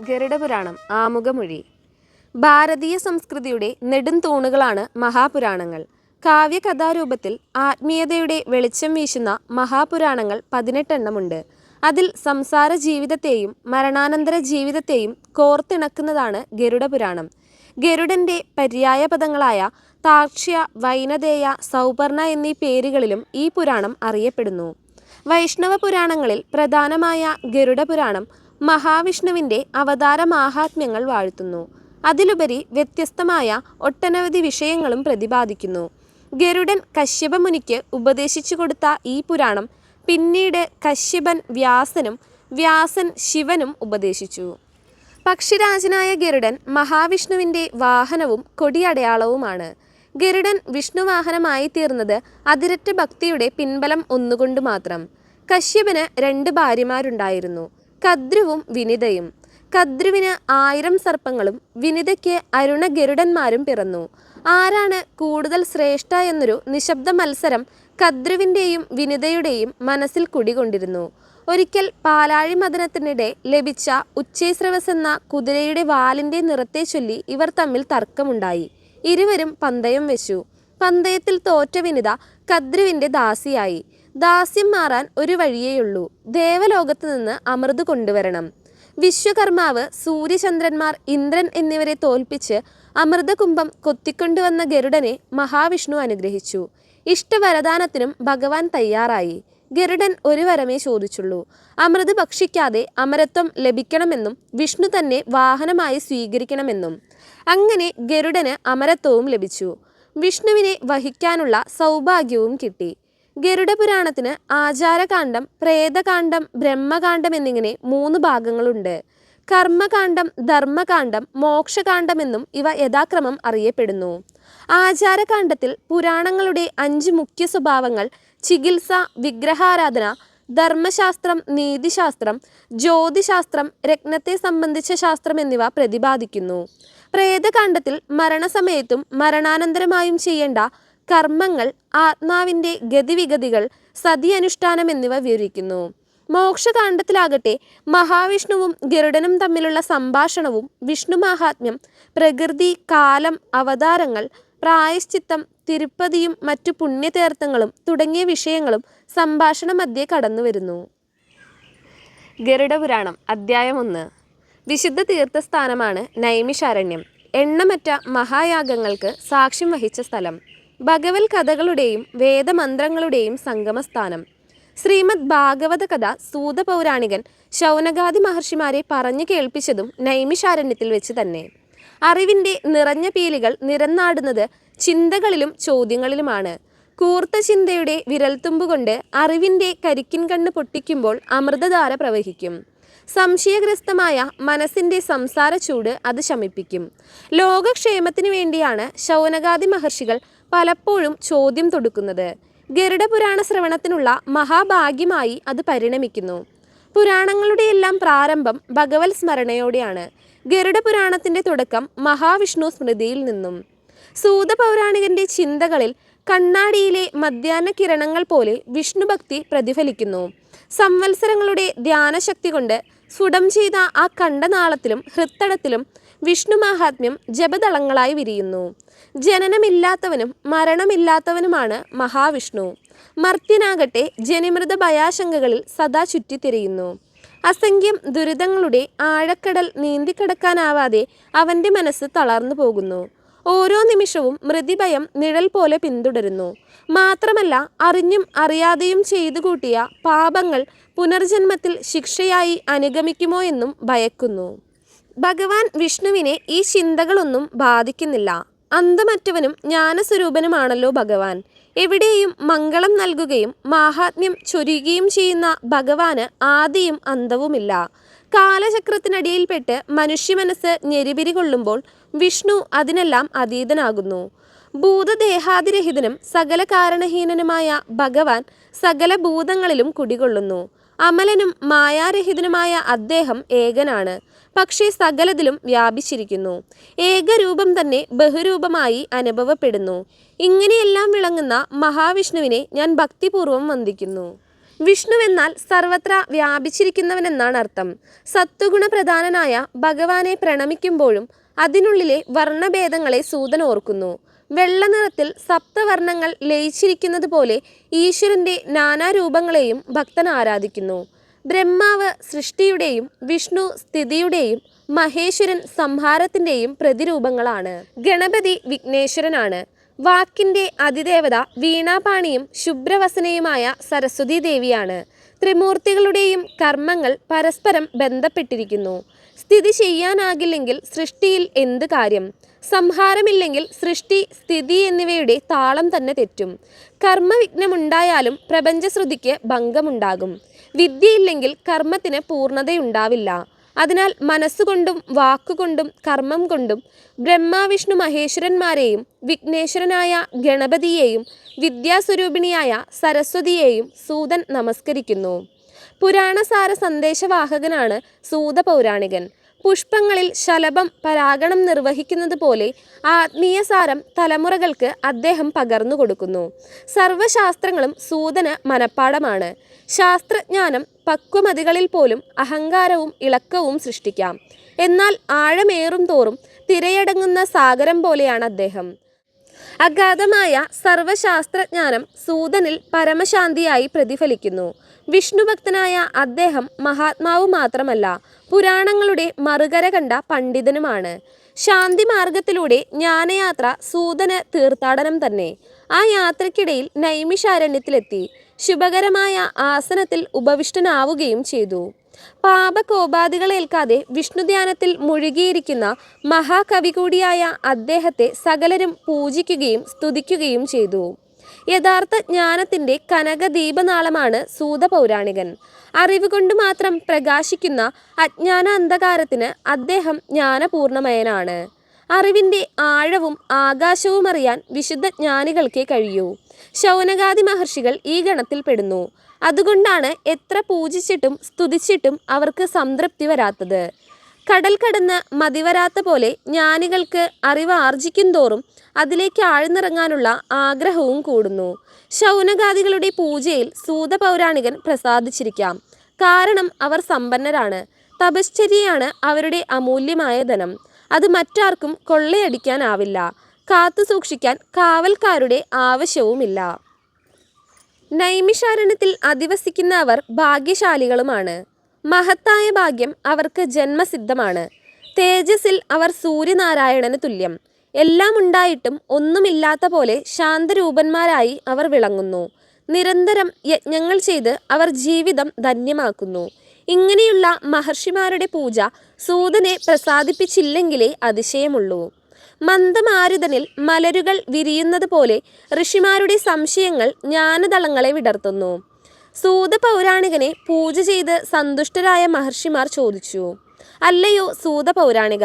ഗരുഡപുരാണം ആമുഖമൊഴി. ഭാരതീയ സംസ്കൃതിയുടെ നെടും തൂണുകളാണ് മഹാപുരാണങ്ങൾ. കാവ്യകഥാരൂപത്തിൽ ആത്മീയതയുടെ വെളിച്ചം വീശുന്ന മഹാപുരാണങ്ങൾ പതിനെട്ടെണ്ണമുണ്ട്. അതിൽ സംസാര ജീവിതത്തെയും മരണാനന്തര ജീവിതത്തെയും കോർത്തിണക്കുന്നതാണ് ഗരുഡപുരാണം. ഗരുഡന്റെ പര്യായ പദങ്ങളായ താക്ഷ്യ വൈനതേയ സൗപർണ എന്നീ പേരുകളിലും ഈ പുരാണം അറിയപ്പെടുന്നു. വൈഷ്ണവ പുരാണങ്ങളിൽ പ്രധാനമായ ഗരുഡപുരാണം മഹാവിഷ്ണുവിന്റെ അവതാര മാഹാത്മ്യങ്ങൾ വാഴ്ത്തുന്നു. അതിലുപരി വ്യത്യസ്തമായ ഒട്ടനവധി വിഷയങ്ങളും പ്രതിപാദിക്കുന്നു. ഗരുഡൻ കശ്യപ മുനിക്ക് ഉപദേശിച്ചു കൊടുത്ത ഈ പുരാണം പിന്നീട് കശ്യപൻ വ്യാസനും വ്യാസൻ ശിവനും ഉപദേശിച്ചു. പക്ഷിരാജനായ ഗരുഡൻ മഹാവിഷ്ണുവിന്റെ വാഹനവും കൊടിയടയാളവുമാണ്. ഗരുഡൻ വിഷ്ണുവാഹനമായി തീർന്നത് അതിരറ്റ ഭക്തിയുടെ പിൻബലം ഒന്നുകൊണ്ട് മാത്രം. കശ്യപന് രണ്ട് ഭാര്യമാരുണ്ടായിരുന്നു. കദ്രുവും വിനിതയും. കദ്രുവിന് ആയിരം സർപ്പങ്ങളും വിനിതയ്ക്ക് അരുണഗരുഡന്മാരും പിറന്നു. ആരാണ് കൂടുതൽ ശ്രേഷ്ഠ എന്നൊരു നിശബ്ദ മത്സരം കദ്രുവിന്റെയും വിനിതയുടെയും മനസ്സിൽ കുടികൊണ്ടിരുന്നു. ഒരിക്കൽ പാലാഴി മദനത്തിനിടെ ലഭിച്ച ഉച്ചേസ്രവസ് എന്ന കുതിരയുടെ വാലിന്റെ നിറത്തെ ചൊല്ലി ഇവർ തമ്മിൽ തർക്കമുണ്ടായി. ഇരുവരും പന്തയം വെച്ചു. പന്തയത്തിൽ തോറ്റ വിനിത കദ്രുവിന്റെ ദാസിയായി. ദാസ്യം മാറാൻ ഒരു വഴിയേയുള്ളൂ. ദേവലോകത്ത് നിന്ന് അമൃത് കൊണ്ടുവരണം. വിശ്വകർമാവ് സൂര്യചന്ദ്രന്മാർ ഇന്ദ്രൻ എന്നിവരെ തോൽപ്പിച്ച് അമൃതകുംഭം കൊത്തിക്കൊണ്ടുവന്ന ഗരുഡനെ മഹാവിഷ്ണു അനുഗ്രഹിച്ചു. ഇഷ്ടവരദാനത്തിനും ഭഗവാൻ തയ്യാറായി. ഗരുഡൻ ഒരു വരമേ ചോദിച്ചുള്ളൂ. അമൃത് ഭക്ഷിക്കാതെ അമരത്വം ലഭിക്കണമെന്നും വിഷ്ണു തന്നെ വാഹനമായി സ്വീകരിക്കണമെന്നും. അങ്ങനെ ഗരുഡന് അമരത്വവും ലഭിച്ചു. വിഷ്ണുവിനെ വഹിക്കാനുള്ള സൗഭാഗ്യവും കിട്ടി. ഗരുഡപുരാണത്തിന് ആചാരകാന്ഡം പ്രേതകാന്ഡം ബ്രഹ്മകാന്ഡം എന്നിങ്ങനെ മൂന്ന് ഭാഗങ്ങളുണ്ട്. കർമ്മകാന്ഡം ധർമ്മകാന്ഡം മോക്ഷകാന്ഡം എന്നും ഇവ യഥാക്രമം അറിയപ്പെടുന്നു. ആചാരകാന്ഡത്തിൽ പുരാണങ്ങളുടെ അഞ്ച് മുഖ്യ സ്വഭാവങ്ങൾ ചികിത്സ വിഗ്രഹാരാധന ധർമ്മശാസ്ത്രം നീതിശാസ്ത്രം ജ്യോതിശാസ്ത്രം രത്നത്തെ സംബന്ധിച്ച ശാസ്ത്രം എന്നിവ പ്രതിപാദിക്കുന്നു. പ്രേതകാന്ഡത്തിൽ മരണസമയത്തും മരണാനന്തരമായും ചെയ്യേണ്ട കർമ്മങ്ങൾ ആത്മാവിന്റെ ഗതിവിഗതികൾ സതി അനുഷ്ഠാനം എന്നിവ വിവരിക്കുന്നു. മോക്ഷകാന്ഡത്തിലാകട്ടെ മഹാവിഷ്ണുവും ഗരുഡനും തമ്മിലുള്ള സംഭാഷണവും വിഷ്ണു മാഹാത്മ്യം പ്രകൃതി കാലം അവതാരങ്ങൾ പ്രായശ്ചിത്തം തിരുപ്പതിയും മറ്റു പുണ്യതീർത്ഥങ്ങളും തുടങ്ങിയ വിഷയങ്ങളും സംഭാഷണ മധ്യേ കടന്നുവരുന്നു. ഗരുഡപുരാണം അദ്ധ്യായം ഒന്ന്. വിശുദ്ധ തീർത്ഥസ്ഥാനമാണ് നൈമിഷാരണ്യം. എണ്ണമറ്റ മഹായാഗങ്ങൾക്ക് സാക്ഷ്യം വഹിച്ച സ്ഥലം. ഭഗവത് കഥകളുടെയും വേദമന്ത്രങ്ങളുടെയും സംഗമസ്ഥാനം. ശ്രീമദ് ഭാഗവത കഥ സൂത പൗരാണികൻ ശൗനകാദി മഹർഷിമാരെ പറഞ്ഞു കേൾപ്പിച്ചതും നൈമിഷാരണ്യത്തിൽ വെച്ച് തന്നെ. അറിവിന്റെ നിറഞ്ഞ പീലികൾ നിരന്നാടുന്നത് ചിന്തകളിലും ചോദ്യങ്ങളിലുമാണ്. കൂർത്ത ചിന്തയുടെ വിരൽത്തുമ്പുകൊണ്ട് അറിവിന്റെ കരിക്കിൻ കണ്ണ് പൊട്ടിക്കുമ്പോൾ അമൃതധാര പ്രവഹിക്കും. സംശയഗ്രസ്തമായ മനസ്സിന്റെ സംസാര ചൂട് അത് ശമിപ്പിക്കും. ലോകക്ഷേമത്തിനു വേണ്ടിയാണ് ശൗനകാദി മഹർഷികൾ പലപ്പോഴും ചോദ്യം തൊടുക്കുന്നത്. ഗരുഡപുരാണ ശ്രവണത്തിനുള്ള മഹാഭാഗ്യമായി അത് പരിണമിക്കുന്നു. പുരാണങ്ങളുടെയെല്ലാം പ്രാരംഭം ഭഗവത് സ്മരണയോടെയാണ്. ഗരുഡപുരാണത്തിന്റെ തുടക്കം മഹാവിഷ്ണു സ്മൃതിയിൽ നിന്നും. സൂത പൗരാണികന്റെ ചിന്തകളിൽ കണ്ണാടിയിലെ മധ്യാഹ്ന കിരണങ്ങൾ പോലെ വിഷ്ണുഭക്തി പ്രതിഫലിക്കുന്നു. സംവത്സരങ്ങളുടെ ധ്യാനശക്തി കൊണ്ട് സുടം ചെയ്ത ആ കണ്ടനാളത്തിലും ഹൃത്തടത്തിലും വിഷ്ണു മാഹാത്മ്യം ജപതളങ്ങളായി വിരിയുന്നു. ജനനമില്ലാത്തവനും മരണമില്ലാത്തവനുമാണ് മഹാവിഷ്ണു. മർത്യനാകട്ടെ ജനിമൃത ഭയാശങ്കകളിൽ സദാ ചുറ്റിത്തിരിയുന്നു. അസംഖ്യം ദുരിതങ്ങളുടെ ആഴക്കടൽ നീന്തിക്കടക്കാനാവാതെ അവന്റെ മനസ്സ് തളർന്നു പോകുന്നു. ഓരോ നിമിഷവും മൃതിഭയം നിഴൽ പോലെ പിന്തുടരുന്നു. മാത്രമല്ല അറിഞ്ഞും അറിയാതെയും ചെയ്തു കൂട്ടിയ പാപങ്ങൾ പുനർജന്മത്തിൽ ശിക്ഷയായി അനുഗമിക്കുമോ എന്നും ഭയക്കുന്നു. ഭഗവാൻ വിഷ്ണുവിനെ ഈ ചിന്തകളൊന്നും ബാധിക്കുന്നില്ല. അന്തമറ്റവനും ജ്ഞാനസ്വരൂപനുമാണല്ലോ ഭഗവാൻ. എവിടെയും മംഗളം നൽകുകയും മാഹാത്മ്യം ചൊരിയുകയും ചെയ്യുന്ന ഭഗവാന് ആദിയും അന്തവുമില്ല കാലചക്രത്തിനടിയിൽപ്പെട്ട് മനുഷ്യമനസ്സ് ഞെരിപിരി കൊള്ളുമ്പോൾ വിഷ്ണു അതിനെല്ലാം അതീതനാകുന്നു. ഭൂതദേഹാതിരഹിതനും സകല കാരണഹീനനുമായ ഭഗവാൻ സകല ഭൂതങ്ങളിലും കുടികൊള്ളുന്നു. അമലനും മായാരഹിതനുമായ അദ്ദേഹം ഏകനാണ്. പക്ഷേ സകലതിലും വ്യാപിച്ചിരിക്കുന്നു. ഏകരൂപം തന്നെ ബഹുരൂപമായി അനുഭവപ്പെടുന്നു. ഇങ്ങനെയെല്ലാം വിളങ്ങുന്ന മഹാവിഷ്ണുവിനെ ഞാൻ ഭക്തിപൂർവം വന്ദിക്കുന്നു. വിഷ്ണു വിഷ്ണുവെന്നാൽ സർവത്ര വ്യാപിച്ചിരിക്കുന്നവനെന്നാണ് അർത്ഥം. സത്വഗുണപ്രധാനനായ ഭഗവാനെ പ്രണമിക്കുമ്പോഴും അതിനുള്ളിലെ വർണഭേദങ്ങളെ സൂതൻ ഓർക്കുന്നു. വെള്ള നിറത്തിൽ സപ്തവർണങ്ങൾ ലയിച്ചിരിക്കുന്നത് പോലെ ഈശ്വരന്റെ നാനാരൂപങ്ങളെയും ഭക്തൻ ആരാധിക്കുന്നു. ബ്രഹ്മാവ് സൃഷ്ടിയുടെയും വിഷ്ണു സ്ഥിതിയുടെയും മഹേശ്വരൻ സംഹാരത്തിന്റെയും പ്രതിരൂപങ്ങളാണ്. ഗണപതി വിഘ്നേശ്വരനാണ്. വാക്കിന്റെ അതിദേവത വീണാപാണിയും ശുഭ്രവസനയുമായ സരസ്വതി ദേവിയാണ്. ത്രിമൂർത്തികളുടെയും കർമ്മങ്ങൾ പരസ്പരം ബന്ധപ്പെട്ടിരിക്കുന്നു. സ്ഥിതി ചെയ്യാനാകില്ലെങ്കിൽ സൃഷ്ടിയിൽ എന്ത് കാര്യം? സംഹാരമില്ലെങ്കിൽ സൃഷ്ടി സ്ഥിതി എന്നിവയുടെ താളം തന്നെ തെറ്റും. കർമ്മവിഘ്നമുണ്ടായാലും പ്രപഞ്ചശ്രുതിക്ക് ഭംഗമുണ്ടാകും. വിദ്യയില്ലെങ്കിൽ കർമ്മത്തിന് പൂർണതയുണ്ടാവില്ല. അതിനാൽ മനസ്സുകൊണ്ടും വാക്കുകൊണ്ടും കർമ്മം കൊണ്ടും ബ്രഹ്മാവിഷ്ണു മഹേശ്വരന്മാരെയും വിഘ്നേശ്വരനായ ഗണപതിയെയും വിദ്യാസ്വരൂപിണിയായ സരസ്വതിയെയും സൂതൻ നമസ്കരിക്കുന്നു. പുരാണസാര സന്ദേശവാഹകനാണ് സൂത പൗരാണികൻ പുഷ്പങ്ങളിൽ ശലഭം പരാഗണം നിർവഹിക്കുന്നത് പോലെ ആത്മീയസാരം തലമുറകൾക്ക് അദ്ദേഹം പകർന്നു കൊടുക്കുന്നു. സർവശാസ്ത്രങ്ങളും സൂതന മനപ്പാടമാണ്. ശാസ്ത്രജ്ഞാനം പക്വമതികളിൽ പോലും അഹങ്കാരവും ഇളക്കവും സൃഷ്ടിക്കാം. എന്നാൽ ആഴമേറും തോറും തിരയടങ്ങുന്ന സാഗരം പോലെയാണ് അദ്ദേഹം. അഗാധമായ സർവശാസ്ത്രജ്ഞാനം സൂതനിൽ പരമശാന്തിയായി പ്രതിഫലിക്കുന്നു. വിഷ്ണുഭക്തനായ അദ്ദേഹം മഹാത്മാവ് മാത്രമല്ല പുരാണങ്ങളുടെ മറുകര കണ്ട പണ്ഡിതനുമാണ്. ശാന്തി മാർഗത്തിലൂടെ ജ്ഞാനയാത്ര സൂതന തീർത്ഥാടനം തന്നെ. ആ യാത്രയ്ക്കിടയിൽ നൈമിഷാരണ്യത്തിലെത്തി ശുഭകരമായ ആസനത്തിൽ ഉപവിഷ്ടനാവുകയും ചെയ്തു. പാപകോപാധികളേൽക്കാതെ വിഷ്ണുധ്യാനത്തിൽ മുഴുകിയിരിക്കുന്ന മഹാകവി കൂടിയായ അദ്ദേഹത്തെ സകലരും പൂജിക്കുകയും സ്തുതിക്കുകയും ചെയ്തു. യഥാർത്ഥ ജ്ഞാനത്തിന്റെ കനകദീപനാളമാണ് സൂത പൗരാണികൻ അറിവ് കൊണ്ട് മാത്രം പ്രകാശിക്കുന്ന അജ്ഞാന അന്ധകാരത്തിന് അദ്ദേഹം ജ്ഞാനപൂർണമയനാണ്. അറിവിന്റെ ആഴവും ആകാശവും അറിയാൻ വിശുദ്ധ ജ്ഞാനികൾക്കേ കഴിയൂ. ശൗനകാദി മഹർഷികൾ ഈ ഗണത്തിൽപ്പെടുന്നു അതുകൊണ്ടാണ് എത്ര പൂജിച്ചിട്ടും സ്തുതിച്ചിട്ടും അവർക്ക് സംതൃപ്തി വരാത്തത്. കടൽ കടന്ന് മതിവരാത്ത പോലെ ജ്ഞാനികൾക്ക് അറിവ് ആർജിക്കും തോറും അതിലേക്ക് ആഴ്ന്നിറങ്ങാനുള്ള ആഗ്രഹവും കൂടുന്നു. ശൗനകാദികളുടെ പൂജയിൽ സൂത പൗരാണികൻ പ്രസാദിച്ചിരിക്കാം. കാരണം അവർ സമ്പന്നരാണ്. തപശ്ചര്യയാണ് അവരുടെ അമൂല്യമായ ധനം. അത് മറ്റാർക്കും കൊള്ളയടിക്കാനാവില്ല. കാത്തു സൂക്ഷിക്കാൻ കാവൽക്കാരുടെ ആവശ്യവുമില്ല. നൈമിഷാരണ്യത്തിൽ അധിവസിക്കുന്ന അവർ ഭാഗ്യശാലികളുമാണ്. മഹത്തായ ഭാഗ്യം അവർക്ക് ജന്മസിദ്ധമാണ്. തേജസ്സിൽ അവർ സൂര്യനാരായണന് തുല്യം. എല്ലാം ഉണ്ടായിട്ടും ഒന്നുമില്ലാത്ത പോലെ ശാന്തരൂപന്മാരായി അവർ വിളങ്ങുന്നു. നിരന്തരം യജ്ഞങ്ങൾ ചെയ്ത് അവർ ജീവിതം ധന്യമാക്കുന്നു. ഇങ്ങനെയുള്ള മഹർഷിമാരുടെ പൂജ സൂതനെ പ്രസാദിപ്പിച്ചില്ലെങ്കിലേ അതിശയമുള്ളൂ. മന്ദമാരുതനിൽ മലരുകൾ വിരിയുന്നത് പോലെ ഋഷിമാരുടെ സംശയങ്ങൾ ജ്ഞാനതളങ്ങളെ വിടർത്തുന്നു. സൂത പൗരാണികനെ പൂജ ചെയ്ത് സന്തുഷ്ടരായ മഹർഷിമാർ ചോദിച്ചു അല്ലയോ സൂത പൗരാണിക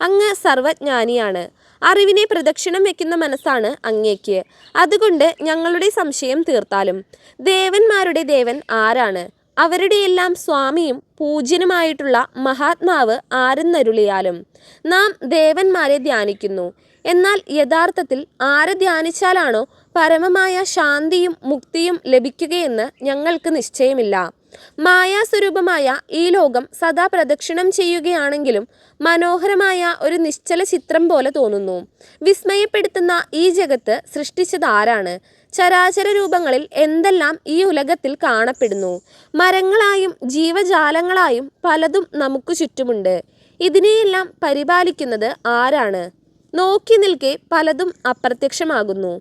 അങ്ങ് സർവജ്ഞാനിയാണ്. അറിവിനെ പ്രദക്ഷിണം വെക്കുന്ന മനസ്സാണ് അങ്ങേക്ക്. അതുകൊണ്ട് ഞങ്ങളുടെ സംശയം തീർത്താലും. ദേവന്മാരുടെ ദേവൻ ആരാണ്? അവരുടെയെല്ലാം സ്വാമിയും പൂജ്യനുമായിട്ടുള്ള മഹാത്മാവ് ആരെന്നരുളിയാലും. നാം ദേവന്മാരെ ധ്യാനിക്കുന്നു. എന്നാൽ യഥാർത്ഥത്തിൽ ആരെ ധ്യാനിച്ചാലാണോ പരമമായ ശാന്തിയും മുക്തിയും ലഭിക്കുകയെന്ന് ഞങ്ങൾക്ക് നിശ്ചയമില്ല. മായാസ്വരൂപമായ ഈ ലോകം സദാ പ്രദക്ഷിണം ചെയ്യുകയാണെങ്കിലും മനോഹരമായ ഒരു നിശ്ചല ചിത്രം പോലെ തോന്നുന്നു. വിസ്മയപ്പെടുത്തുന്ന ഈ ജഗത്ത് സൃഷ്ടിച്ചത് ആരാണ്? ചരാചര രൂപങ്ങളിൽ എന്തെല്ലാം ഈ ഉലകത്തിൽ കാണപ്പെടുന്നു? മരങ്ങളായും ജീവജാലങ്ങളായും പലതും നമുക്ക് ചുറ്റുമുണ്ട്. ഇതിനെയെല്ലാം പരിപാലിക്കുന്നത് ആരാണ്? നോക്കി നിൽക്കെ പലതും അപ്രത്യക്ഷമാകുന്നു.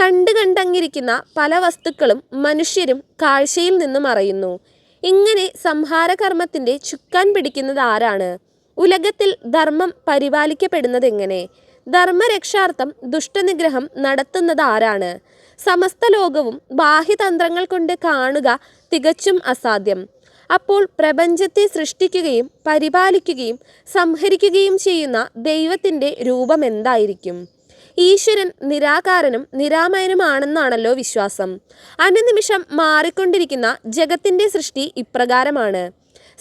കണ്ടു കണ്ടങ്ങിരിക്കുന്ന പല വസ്തുക്കളും മനുഷ്യരും കാഴ്ചയിൽ നിന്നും മറയുന്നു ഇങ്ങനെ സംഹാരകർമ്മത്തിന്റെ ചുക്കാൻ പിടിക്കുന്നത് ആരാണ്? ഉലകത്തിൽ ധർമ്മം പരിപാലിക്കപ്പെടുന്നത് എങ്ങനെ ധർമ്മരക്ഷാർത്ഥം ദുഷ്ടനിഗ്രഹം നടത്തുന്നത് ആരാണ്? സമസ്ത ലോകവും ബാഹ്യതന്ത്രങ്ങൾ കൊണ്ട് കാണുക തികച്ചും അസാധ്യം. അപ്പോൾ പ്രപഞ്ചത്തെ സൃഷ്ടിക്കുകയും പരിപാലിക്കുകയും സംഹരിക്കുകയും ചെയ്യുന്ന ദൈവത്തിന്റെ രൂപം എന്തായിരിക്കും? ഈശ്വരൻ നിരാകാരനും നിരാമയനുമാണെന്നാണല്ലോ വിശ്വാസം. അനുനിമിഷം മാറിക്കൊണ്ടിരിക്കുന്ന ജഗത്തിന്റെ സൃഷ്ടി ഇപ്രകാരമാണ്.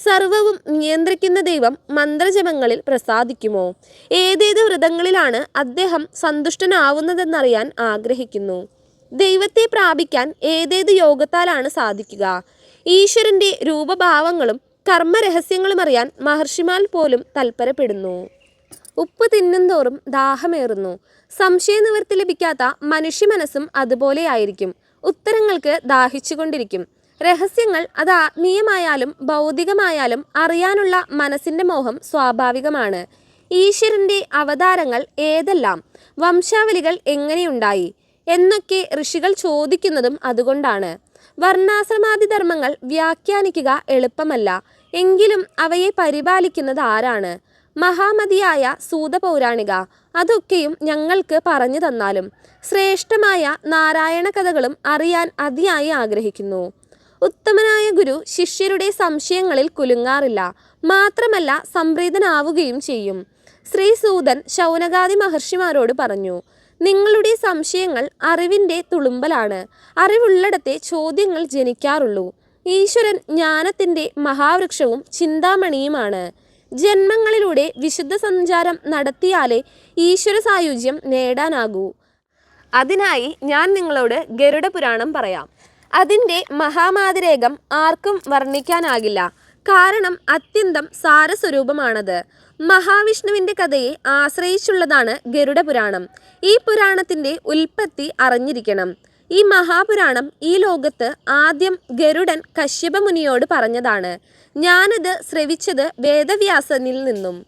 സർവവും നിയന്ത്രിക്കുന്ന ദൈവം മന്ത്രജപങ്ങളിൽ പ്രസാദിക്കുമോ? ഏതേത് വ്രതങ്ങളിലാണ് അദ്ദേഹം സന്തുഷ്ടനാവുന്നതെന്നറിയാൻ ആഗ്രഹിക്കുന്നു. ദൈവത്തെ പ്രാപിക്കാൻ ഏതേത് യോഗത്താലാണ് സാധിക്കുക? ഈശ്വരന്റെ രൂപഭാവങ്ങളും കർമ്മരഹസ്യങ്ങളും അറിയാൻ മഹർഷിമാൽ പോലും തൽപരപ്പെടുന്നു. ഉപ്പ് തിന്നന്തോറും ദാഹമേറുന്നു. സംശയനിവൃത്തി ലഭിക്കാത്ത മനുഷ്യ മനസ്സും അതുപോലെയായിരിക്കും ഉത്തരങ്ങൾക്ക് ദാഹിച്ചുകൊണ്ടിരിക്കും. രഹസ്യങ്ങൾ അത് ആത്മീയമായാലും ഭൗതികമായാലും അറിയാനുള്ള മനസ്സിന്റെ മോഹം സ്വാഭാവികമാണ്. ഈശ്വരന്റെ അവതാരങ്ങൾ ഏതെല്ലാം? വംശാവലികൾ എങ്ങനെയുണ്ടായി? എന്നൊക്കെ ഋഷികൾ ചോദിക്കുന്നതും അതുകൊണ്ടാണ്. വർണാശ്രമാദി ധർമ്മങ്ങൾ വ്യാഖ്യാനിക്കുക എളുപ്പമല്ല. എങ്കിലും അവയെ പരിപാലിക്കുന്നത് ആരാണ്? മഹാമതിയായ സൂതപൗരാണിക. അതൊക്കെയും ഞങ്ങൾക്ക് പറഞ്ഞു തന്നാലും ശ്രേഷ്ഠമായ നാരായണ കഥകളും അറിയാൻ അതിയായി ആഗ്രഹിക്കുന്നു. ഉത്തമനായ ഗുരു ശിഷ്യരുടെ സംശയങ്ങളിൽ കുലുങ്ങാറില്ല. മാത്രമല്ല സംപ്രീതനാവുകയും ചെയ്യും. ശ്രീസൂതൻ ശൗനകാദി മഹർഷിമാരോട് പറഞ്ഞു നിങ്ങളുടെ സംശയങ്ങൾ അറിവിന്റെ തുളുമ്പലാണ്. അറിവുള്ളിടത്തെ ചോദ്യങ്ങൾ ജനിക്കാറുള്ളൂ. ഈശ്വരൻ ജ്ഞാനത്തിന്റെ മഹാവൃക്ഷവും ചിന്താമണിയുമാണ്. ജന്മങ്ങളിലൂടെ വിശുദ്ധ സഞ്ചാരം നടത്തിയാലേ ഈശ്വര സായുജ്യം നേടാനാകൂ. അതിനായി ഞാൻ നിങ്ങളോട് ഗരുഡ പുരാണം പറയാം. അതിന്റെ മഹാമാതിരേകം ആർക്കും വർണിക്കാനാകില്ല. കാരണം അത്യന്തം സാരസ്വരൂപമാണത്. മഹാവിഷ്ണുവിന്റെ കഥയെ ആശ്രയിച്ചുള്ളതാണ് ഗരുഡ പുരാണം ഈ പുരാണത്തിന്റെ ഉൽപ്പത്തി അറിഞ്ഞിരിക്കണം. ഈ മഹാപുരാണം ഈ ലോകത്ത് ആദ്യം ഗരുഡൻ കശ്യപ മുനിയോട് പറഞ്ഞതാണ്. ഞാനത് ശ്രവിച്ചത് വേദവ്യാസനിൽ നിന്നും.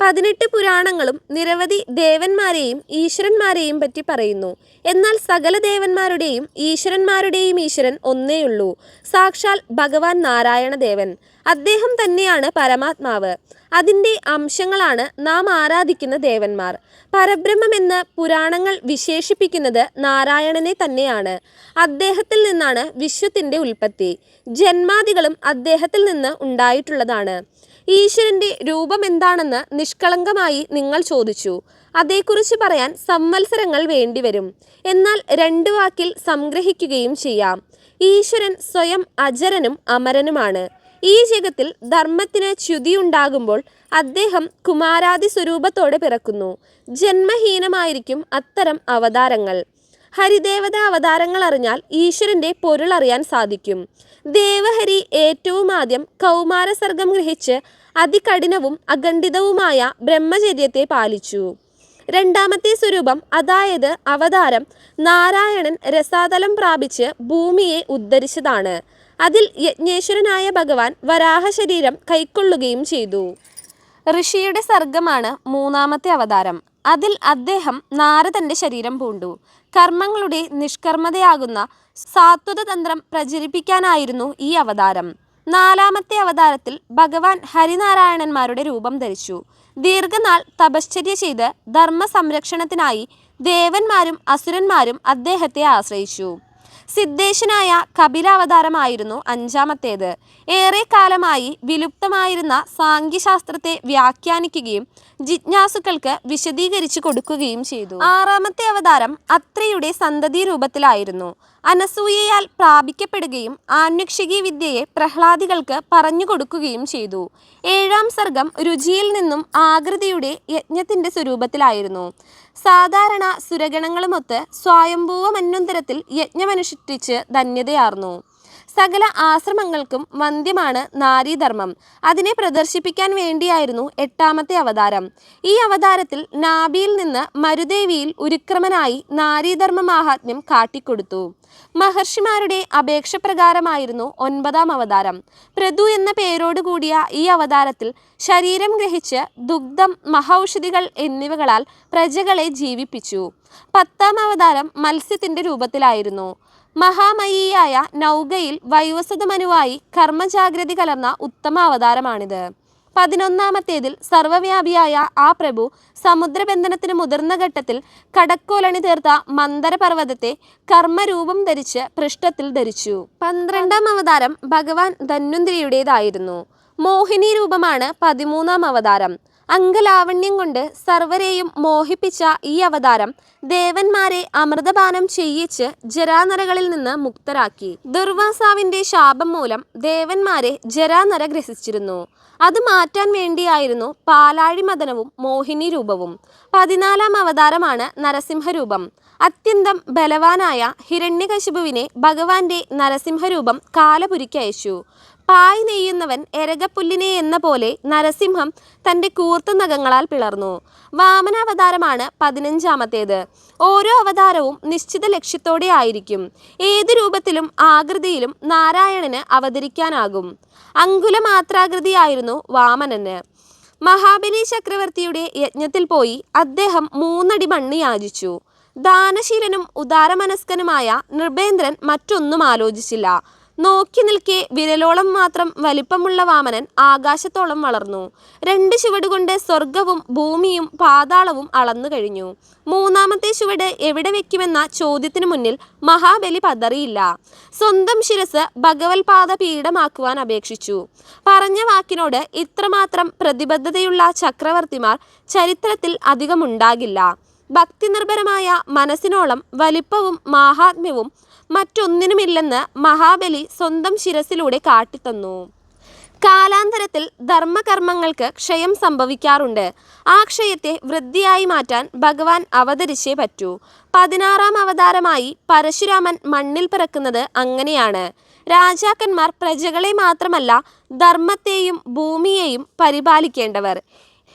പതിനെട്ട് പുരാണങ്ങളും നിരവധി ദേവന്മാരെയും ഈശ്വരന്മാരെയും പറ്റി പറയുന്നു. എന്നാൽ സകല ദേവന്മാരുടെയും ഈശ്വരന്മാരുടെയും ഈശ്വരൻ ഒന്നേയുള്ളൂ. സാക്ഷാൽ ഭഗവാൻ നാരായണ ദേവൻ അദ്ദേഹം തന്നെയാണ് പരമാത്മാവ്. അതിന്റെ അംശങ്ങളാണ് നാം ആരാധിക്കുന്ന ദേവന്മാർ. പരബ്രഹ്മം എന്ന് പുരാണങ്ങൾ വിശേഷിപ്പിക്കുന്നത് നാരായണനെ തന്നെയാണ്. അദ്ദേഹത്തിൽ നിന്നാണ് വിശ്വത്തിന്റെ ഉൽപ്പത്തി. ജന്മാദികളും അദ്ദേഹത്തിൽ നിന്ന് ഉണ്ടായിട്ടുള്ളതാണ്. ഈശ്വരന്റെ രൂപം എന്താണെന്ന് നിഷ്കളങ്കമായി നിങ്ങൾ ചോദിച്ചു. അതേക്കുറിച്ച് പറയാൻ സംവത്സരങ്ങൾ വേണ്ടിവരും. എന്നാൽ രണ്ട് വാക്കിൽ സംഗ്രഹിക്കുകയും ചെയ്യാം. ഈശ്വരൻ സ്വയം അജരനും അമരനുമാണ്. ഈ ജഗത്തിൽ ധർമ്മത്തിന് ച്യുതിയുണ്ടാകുമ്പോൾ അദ്ദേഹം കുമാരാദി സ്വരൂപത്തോടെ പിറക്കുന്നു. ജന്മഹീനമായിരിക്കും അത്തരം അവതാരങ്ങൾ. ഹരിദേവത അവതാരങ്ങൾ അറിഞ്ഞാൽ ഈശ്വരന്റെ പൊരുൾ അറിയാൻ സാധിക്കും. ദേവഹരി ഏറ്റവും ആദ്യം കൗമാരസർഗം ഗ്രഹിച്ച് അതികഠിനവും അഖണ്ഡിതവുമായ ബ്രഹ്മചര്യത്തെ പാലിച്ചു. രണ്ടാമത്തെ സ്വരൂപം അതായത് അവതാരം നാരായണൻ രസാതലം പ്രാപിച്ച് ഭൂമിയെ ഉദ്ധരിച്ചതാണ്. അതിൽ യജ്ഞേശ്വരനായ ഭഗവാൻ വരാഹ ശരീരം കൈക്കൊള്ളുകയും ചെയ്തു. ഋഷിയുടെ സർഗമാണ് മൂന്നാമത്തെ അവതാരം. അതിൽ അദ്ദേഹം നാരദന്റെ ശരീരം പൂണ്ടു. കർമ്മങ്ങളുടെ നിഷ്കർമ്മതയാകുന്ന സാത്വത തന്ത്രം പ്രചരിപ്പിക്കാനായിരുന്നു ഈ അവതാരം. നാലാമത്തെ അവതാരത്തിൽ ഭഗവാൻ ഹരിനാരായണന്മാരുടെ രൂപം ധരിച്ചു. ദീർഘനാൾ തപശ്ചര്യ ചെയ്ത് ധർമ്മ സംരക്ഷണത്തിനായി ദേവന്മാരും അസുരന്മാരും അദ്ദേഹത്തെ ആശ്രയിച്ചു. സിദ്ധേശനായ കപിലാവതാരമായിരുന്നു അഞ്ചാമത്തേത്. ഏറെക്കാലമായി വിലുപ്തമായിരുന്ന സാങ്കേശാസ്ത്രത്തെ വ്യാഖ്യാനിക്കുകയും ജിജ്ഞാസുക്കൾക്ക് വിശദീകരിച്ചു കൊടുക്കുകയും ചെയ്തു. ആറാമത്തെ അവതാരം അത്രയുടെ സന്തതി രൂപത്തിലായിരുന്നു. അനസൂയയാൽ പ്രാപിക്കപ്പെടുകയും ആന്വക്ഷികീ വിദ്യയെ പ്രഹ്ലാദികൾക്ക് പറഞ്ഞു കൊടുക്കുകയും ചെയ്തു. ഏഴാം സർഗം രുചിയിൽ നിന്നും ആകൃതിയുടെ യജ്ഞത്തിന്റെ സ്വരൂപത്തിലായിരുന്നു. സാധാരണ സുരഗണങ്ങളുമൊത്ത് സ്വായംഭൂവ മന്വന്തരത്തിൽ യജ്ഞമനുഷ്ഠിച്ച് ധന്യതയാർന്നു. സകല ആശ്രമങ്ങൾക്കും വന്ധ്യമാണ് നാരീധർമ്മം. അതിനെ പ്രദർശിപ്പിക്കാൻ വേണ്ടിയായിരുന്നു എട്ടാമത്തെ അവതാരം. ഈ അവതാരത്തിൽ നാഭിയിൽ നിന്ന് മരുദേവിയിൽ ഉരുക്രമനായി നാരീധർമ്മ മാഹാത്മ്യം കാട്ടിക്കൊടുത്തു. മഹർഷിമാരുടെ അപേക്ഷ പ്രകാരമായിരുന്നു ഒൻപതാം അവതാരം. പ്രതു എന്ന പേരോട് കൂടിയ ഈ അവതാരത്തിൽ ശരീരം ഗ്രഹിച്ച് ദുഗ്ധം മഹൌഷധികൾ എന്നിവകളാൽ പ്രജകളെ ജീവിപ്പിച്ചു. പത്താം അവതാരം മത്സ്യത്തിന്റെ രൂപത്തിലായിരുന്നു. മഹാമയിയായ നൗകയിൽ വൈവസ്വതമനുവായി കർമ്മജാഗ്രതി കലർന്ന ഉത്തമ അവതാരമാണിത്. പതിനൊന്നാമത്തേതിൽ സർവവ്യാപിയായ ആ പ്രഭു സമുദ്രബന്ധനത്തിന് മുതിർന്ന ഘട്ടത്തിൽ കടക്കോലണി തീർത്ത മന്ദരപർവതത്തെ കർമ്മരൂപം ധരിച്ച് പൃഷ്ഠത്തിൽ ധരിച്ചു. പന്ത്രണ്ടാം അവതാരം ഭഗവാൻ ധന്വന്തിരിയുടേതായിരുന്നു. മോഹിനി രൂപമാണ് പതിമൂന്നാം അവതാരം. അംഗലാവണ്യം കൊണ്ട് സർവരെയും മോഹിപ്പിച്ച ഈ അവതാരം ദേവന്മാരെ അമൃതപാനം ചെയ്യിച്ച് ജരാനരകളിൽ നിന്ന് മുക്തരാക്കി. ദുർവാസാവിന്റെ ശാപം മൂലം ദേവന്മാരെ ജരാനര ഗ്രസിച്ചിരുന്നു. അത് മാറ്റാൻ വേണ്ടിയായിരുന്നു പാലാഴി മദനവും മോഹിനി രൂപവും. പതിനാലാം അവതാരമാണ് നരസിംഹരൂപം. അത്യന്തം ബലവാനായ ഹിരണ്യകശിപുവിനെ ഭഗവാന്റെ നരസിംഹരൂപം കാലപുരിക്കയച്ചു പായ് നെയ്യുന്നവൻ എരകപ്പുല്ലിനെ എന്ന പോലെ നരസിംഹം തന്റെ കൂർത്ത നഖങ്ങളാൽ പിളർന്നു. വാമനാവതാരമാണ് പതിനഞ്ചാമത്തേത്. ഓരോ അവതാരവും നിശ്ചിത ലക്ഷ്യത്തോടെ ആയിരിക്കും. ഏത് രൂപത്തിലും ആകൃതിയിലും നാരായണന് അവതരിക്കാനാകും. അങ്കുലമാത്രാകൃതിയായിരുന്നു വാമനന്. മഹാബലി ചക്രവർത്തിയുടെ യജ്ഞത്തിൽ പോയി അദ്ദേഹം മൂന്നടി മണ്ണി യാചിച്ചു. ദാനശീലനും ഉദാരമനസ്കനുമായ നൃപേന്ദ്രൻ മറ്റൊന്നും ആലോചിച്ചില്ല. നോക്കി നിൽക്കെ വിരലോളം മാത്രം വലിപ്പമുള്ള വാമനൻ ആകാശത്തോളം വളർന്നു. രണ്ട് ചുവടുകൊണ്ട് സ്വർഗവും ഭൂമിയും പാതാളവും അളന്നു കഴിഞ്ഞു. മൂന്നാമത്തെ ചുവട് എവിടെ വെക്കുമെന്ന ചോദ്യത്തിനു മുന്നിൽ മഹാബലി പതറിയില്ല. സ്വന്തം ശിരസ് ഭഗവത്പാദ പീഠമാക്കുവാൻ അപേക്ഷിച്ചു. പറഞ്ഞ വാക്കിനോട് ഇത്രമാത്രം പ്രതിബദ്ധതയുള്ള ചക്രവർത്തിമാർ ചരിത്രത്തിൽ അധികമുണ്ടാകില്ല. ഭക്തിനിർഭരമായ മനസ്സിനോളം വലിപ്പവും മാഹാത്മ്യവും മറ്റൊന്നിനുമില്ലെന്ന് മഹാബലി സ്വന്തം ശിരസിലൂടെ കാട്ടിത്തന്നു. കാലാന്തരത്തിൽ ധർമ്മകർമ്മങ്ങൾക്ക് ക്ഷയം സംഭവിക്കാറുണ്ട്. ആ ക്ഷയത്തെ വൃദ്ധിയായി മാറ്റാൻ ഭഗവാൻ അവതരിച്ചേ പറ്റൂ. പതിനാറാം അവതാരമായി പരശുരാമൻ മണ്ണിൽ പിറക്കുന്നത് അങ്ങനെയാണ്. രാജാക്കന്മാർ പ്രജകളെ മാത്രമല്ല ധർമ്മത്തെയും ഭൂമിയെയും പരിപാലിക്കേണ്ടവർ.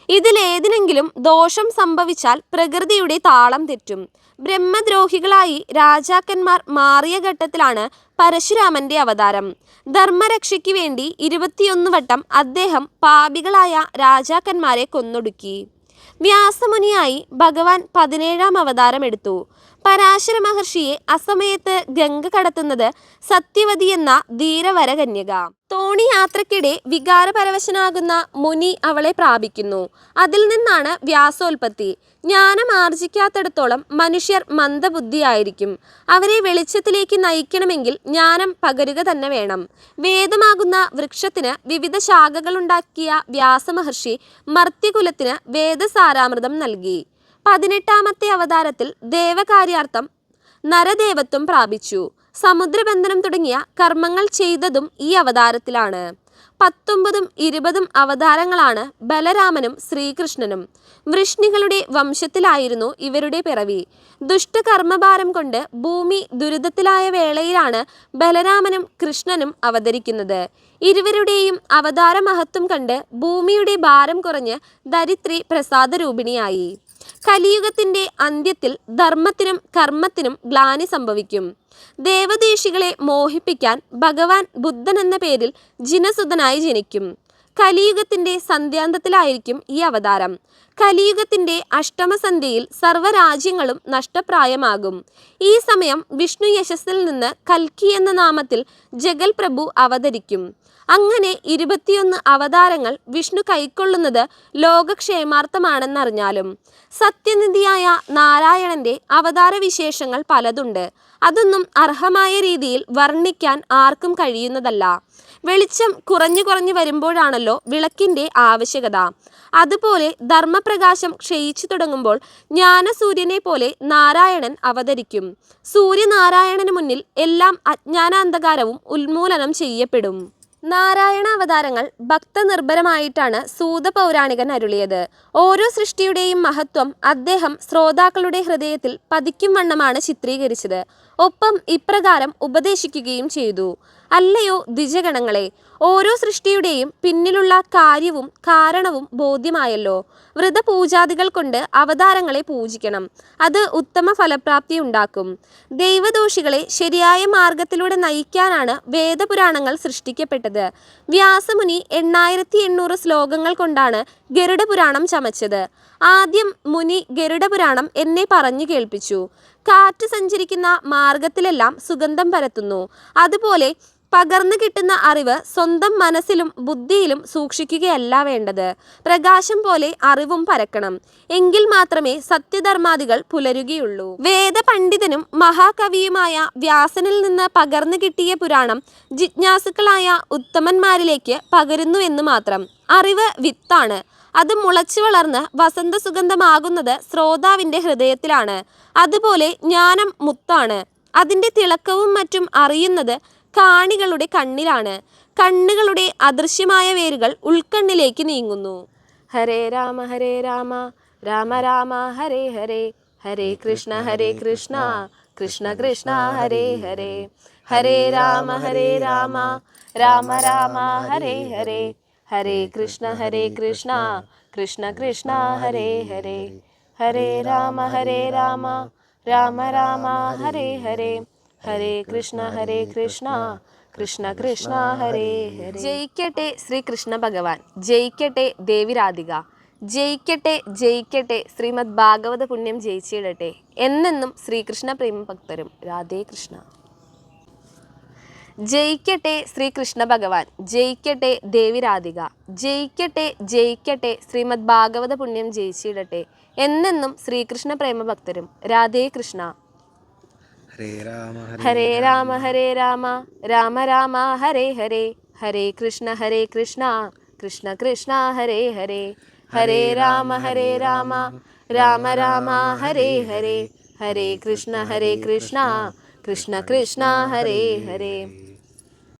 ഇതിലേതിനെങ്കിലും ദോഷം സംഭവിച്ചാൽ പ്രകൃതിയുടെ താളം തെറ്റും. ബ്രഹ്മദ്രോഹികളായി രാജാക്കന്മാർ മാറിയ ഘട്ടത്തിലാണ് പരശുരാമന്റെ അവതാരം. ധർമ്മരക്ഷയ്ക്ക് വേണ്ടി ഇരുപത്തിയൊന്ന് വട്ടം അദ്ദേഹം പാപികളായ രാജാക്കന്മാരെ കൊന്നൊടുക്കി. വ്യാസമുനിയായി ഭഗവാൻ പതിനേഴാം അവതാരം എടുത്തു പരാശര മഹർഷിയെ അസമയത്ത് ഗംഗ കടത്തുന്നത് സത്യവതി എന്ന ധീരവരകന്യക. തോണി യാത്രക്കിടെ വികാരപരവശനാകുന്ന മുനി അവളെ പ്രാപിക്കുന്നു. അതിൽ നിന്നാണ് വ്യാസോൽപത്തി. ജ്ഞാനം ആർജിക്കാത്തിടത്തോളം മനുഷ്യർ മന്ദബുദ്ധിയായിരിക്കും. അവരെ വെളിച്ചത്തിലേക്ക് നയിക്കണമെങ്കിൽ ജ്ഞാനം പകരുക തന്നെ വേണം. വേദമാകുന്ന വൃക്ഷത്തിന് വിവിധ ശാഖകളുണ്ടാക്കിയ വ്യാസമഹർഷി മർത്യകുലത്തിന് വേദസാരാമൃതം നൽകി. പതിനെട്ടാമത്തെ അവതാരത്തിൽ ദേവകാര്യാർത്ഥം നരദേവത്വം പ്രാപിച്ചു. സമുദ്രബന്ധനം തുടങ്ങിയ കർമ്മങ്ങൾ ചെയ്തതും ഈ അവതാരത്തിലാണ്. പത്തൊമ്പതും ഇരുപതും അവതാരങ്ങളാണ് ബലരാമനും ശ്രീകൃഷ്ണനും. വൃഷ്ണികളുടെ വംശത്തിലായിരുന്നു ഇവരുടെ പിറവി. ദുഷ്ടകർമ്മഭാരം കൊണ്ട് ഭൂമി ദുരിതത്തിലായ വേളയിലാണ് ബലരാമനും കൃഷ്ണനും അവതരിക്കുന്നത്. ഇരുവരുടെയും അവതാര മഹത്വം കണ്ട് ഭൂമിയുടെ ഭാരം കുറഞ്ഞ് ധരിത്രി പ്രസാദരൂപിണിയായി. കലിയുഗത്തിന്റെ അന്ത്യത്തിൽ ധർമ്മത്തിനും കർമ്മത്തിനും ഗ്ലാനി സംഭവിക്കും. ദേവദേശികളെ മോഹിപ്പിക്കാൻ ഭഗവാൻ ബുദ്ധൻ എന്ന പേരിൽ ജിനസുതനായി ജനിക്കും. കലിയുഗത്തിന്റെ സന്ധ്യാന്തത്തിലായിരിക്കും ഈ അവതാരം. കലിയുഗത്തിന്റെ അഷ്ടമസന്ധ്യയിൽ സർവരാജ്യങ്ങളും നഷ്ടപ്രായമാകും. ഈ സമയം വിഷ്ണു യശസ്സിൽ നിന്ന് കൽക്കി എന്ന നാമത്തിൽ ജഗൽ പ്രഭു അവതരിക്കും. അങ്ങനെ ഇരുപത്തിയൊന്ന് അവതാരങ്ങൾ വിഷ്ണു കൈക്കൊള്ളുന്നത് ലോകക്ഷേമാർത്ഥമാണെന്നറിഞ്ഞാലും. സത്യനിധിയായ നാരായണന്റെ അവതാര വിശേഷങ്ങൾ പലതുണ്ട്. അതൊന്നും അർഹമായ രീതിയിൽ വർണിക്കാൻ ആർക്കും കഴിയുന്നതല്ല. വെളിച്ചം കുറഞ്ഞു കുറഞ്ഞു വരുമ്പോഴാണല്ലോ വിളക്കിന്റെ ആവശ്യകത. അതുപോലെ ധർമ്മപ്രകാശം ക്ഷയിച്ചു തുടങ്ങുമ്പോൾ ജ്ഞാനസൂര്യനെ പോലെ നാരായണൻ അവതരിക്കും. സൂര്യനാരായണന് മുന്നിൽ എല്ലാം അജ്ഞാനാന്ധകാരവും ഉന്മൂലനം ചെയ്യപ്പെടും. നാരായണ അവതാരങ്ങൾ സൂത പൗരാണികൻ അരുളിയത്. ഓരോ സൃഷ്ടിയുടെയും മഹത്വം അദ്ദേഹം ശ്രോതാക്കളുടെ ഹൃദയത്തിൽ പതിക്കും വണ്ണമാണ് ചിത്രീകരിച്ചത്. ഒപ്പം ഇപ്രകാരം ഉപദേശിക്കുകയും ചെയ്തു. അല്ലയോ ദ്വിജഗണങ്ങളെ ഓരോ സൃഷ്ടിയുടെയും പിന്നിലുള്ള കാര്യവും കാരണവും ബോധ്യമായല്ലോ. വ്രതപൂജാദികൾ കൊണ്ട് അവതാരങ്ങളെ പൂജിക്കണം. അത് ഉത്തമ ഫലപ്രാപ്തി ഉണ്ടാക്കും. ദൈവദോഷികളെ ശരിയായ മാർഗത്തിലൂടെ നയിക്കാനാണ് വേദപുരാണങ്ങൾ സൃഷ്ടിക്കപ്പെട്ടത്. വ്യാസമുനി എണ്ണായിരത്തി എണ്ണൂറ് ശ്ലോകങ്ങൾ കൊണ്ടാണ് ഗരുഡപുരാണം ചമച്ചത്. ആദ്യം മുനി ഗരുഡപുരാണം എന്നെ പറഞ്ഞു കേൾപ്പിച്ചു. കാറ്റ് സഞ്ചരിക്കുന്ന മാർഗത്തിലെല്ലാം സുഗന്ധം പരത്തുന്നു. അതുപോലെ പകർന്നു കിട്ടുന്ന അറിവ് സ്വന്തം മനസ്സിലും ബുദ്ധിയിലും സൂക്ഷിക്കുകയല്ല വേണ്ടത്. പ്രകാശം പോലെ അറിവും പരക്കണം. എങ്കിൽ മാത്രമേ സത്യധർമാദികൾ പുലരുകയുള്ളൂ. വേദപണ്ഡിതനും മഹാകവിയുമായ വ്യാസനിൽ നിന്ന് പകർന്നു കിട്ടിയ പുരാണം ജിജ്ഞാസുക്കളായ ഉത്തമന്മാരിലേക്ക് പകരുന്നു എന്ന് മാത്രം. അറിവ് വിത്താണ്. അത് മുളച്ചു വളർന്ന് വസന്ത സുഗന്ധമാകുന്നത് ശ്രോതാവിന്റെ ഹൃദയത്തിലാണ്. അതുപോലെ ജ്ഞാനം മുത്താണ്. അതിന്റെ തിളക്കവും മറ്റും അറിയുന്നത് കാണികളുടെ കണ്ണിലാണ്. കണ്ണുകളുടെ അദൃശ്യമായ വേരുകൾ ഉൾക്കണ്ണിലേക്ക് നീങ്ങുന്നു. ഹരേ രാമ ഹരേ രാമ. രാമ രാമ ഹരേ ഹരേ. ഹരേ കൃഷ്ണ ഹരേ കൃഷ്ണ. കൃഷ്ണ കൃഷ്ണ ഹരേ ഹരേ. ഹരേ രാമ ഹരേ രാമ. രാമ രാമ ഹരേ ഹരേ. ഹരേ കൃഷ്ണ ഹരേ കൃഷ്ണ കൃഷ്ണ കൃഷ്ണ ഹരേ ഹരേ ഹരേ രാമ ഹരേ രാമ രാമ രാമ ഹരേ ഹരേ ഹരേ കൃഷ്ണ ഹരേ കൃഷ്ണ കൃഷ്ണ കൃഷ്ണ ഹരേ ഹരേ ജയിക്കട്ടെ ശ്രീകൃഷ്ണ ഭഗവാൻ ജയിക്കട്ടെ ദേവി രാധിക ജയിക്കട്ടെ ജയിക്കട്ടെ ശ്രീമദ് ഭാഗവത പുണ്യം ജയിച്ചിടട്ടെ എന്നെന്നും ശ്രീകൃഷ്ണ പ്രേമ ഭക്തരും രാധേ കൃഷ്ണ ജയിക്കട്ടെ ശ്രീകൃഷ്ണ ഭഗവാൻ ജയിക്കട്ടെ ദേവി രാധിക ജയിക്കട്ടെ ജയിക്കട്ടെ ശ്രീമദ് ഭാഗവത പുണ്യം ജയിച്ചിടട്ടെ എന്നെന്നും ശ്രീകൃഷ്ണ പ്രേമ ഭക്തരും രാധേ കൃഷ്ണ. ഹരേ രാമ ഹരേ ഹരേ രാമ. ഹരേ രാമ രാമ രാമ ഹരേ ഹരേ ഹരേ കൃഷ്ണ ഹരേ കൃഷ്ണ കൃഷ്ണ കൃഷ്ണ ഹരേ ഹരേ ഹരേ രാമ ഹരേ രാമ രാമ രാമ ഹരേ ഹരേ ഹരേ കൃഷ്ണ ഹരേ കൃഷ്ണ കൃഷ്ണ കൃഷ്ണ ഹരേ. ഹരേ.